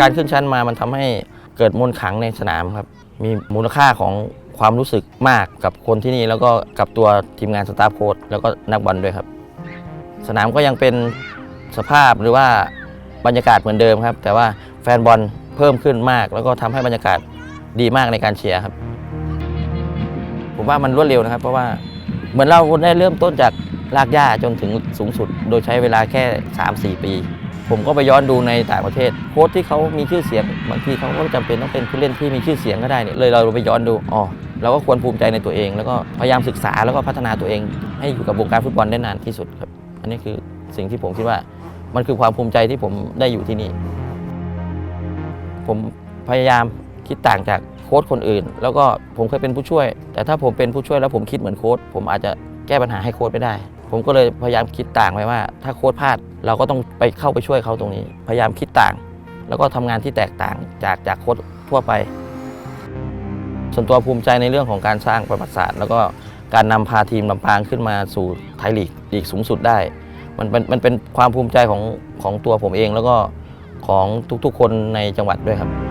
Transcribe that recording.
การขึ้นชั้นมามันทำให้เกิดมนขังในสนามครับ มีมูลค่าของความรู้สึกมากกับคนที่นี่ แล้วก็กับตัวทีมงานสตาฟโค้ชแล้วก็นักบอลด้วยครับ สนามก็ยังเป็นสภาพหรือว่าบรรยากาศเหมือนเดิมครับ แต่ว่าแฟนบอลเพิ่มขึ้นมาก แล้วก็ทำให้บรรยากาศดีมากในการเชียร์ครับ ผมว่ามันรวดเร็วนะครับ เพราะว่าเหมือนเราได้เริ่มต้นจากรากหญ้าจนถึงสูงสุด โดยใช้เวลาแค่ 3-4 ปี ผมก็ไปย้อนดูในต่างประเทศโค้ชที่เขามีชื่อเสียงบางทีเขาก็จำเป็นต้องเป็นผู้เล่นที่มีชื่อเสียงก็ได้เนี่ยเลยเราไปย้อนดูอ๋อเราก็ควรภูมิใจในตัวเอง แล้วก็พยายามศึกษาแล้วก็พัฒนาตัวเอง ให้อยู่กับวงการฟุตบอลได้นานที่สุดครับ อันนี้คือสิ่งที่ผมคิดว่ามันคือความภูมิใจที่ผมได้อยู่ที่นี่ ผมพยายามคิดต่างจากโค้ชคนอื่น แล้วก็ผมเคยเป็นผู้ช่วย แต่ถ้าผมเป็นผู้ช่วยแล้วผมคิดเหมือนโค้ชผมอาจจะแก้ปัญหาให้โค้ชไม่ได้ ผมก็เลยพยายามคิดต่างไว้ว่า ถ้าโค้ชพลาดเราก็ต้องไปเข้าไปช่วยเขาตรงนี้ พยายามคิดต่าง แล้วก็ทำงานที่แตกต่างจากจากโค้ชทั่วไป ส่วนตัวภูมิใจในเรื่องของการสร้างประวัติศาสตร์ แล้วก็การนำพาทีมลำปางขึ้นมาสู่ไทยลีกลีกสูงสุดได้ มันเป็นมันเป็นความภูมิใจของของตัวผมเองแล้วก็ของทุกๆ คนในจังหวัดด้วยครับ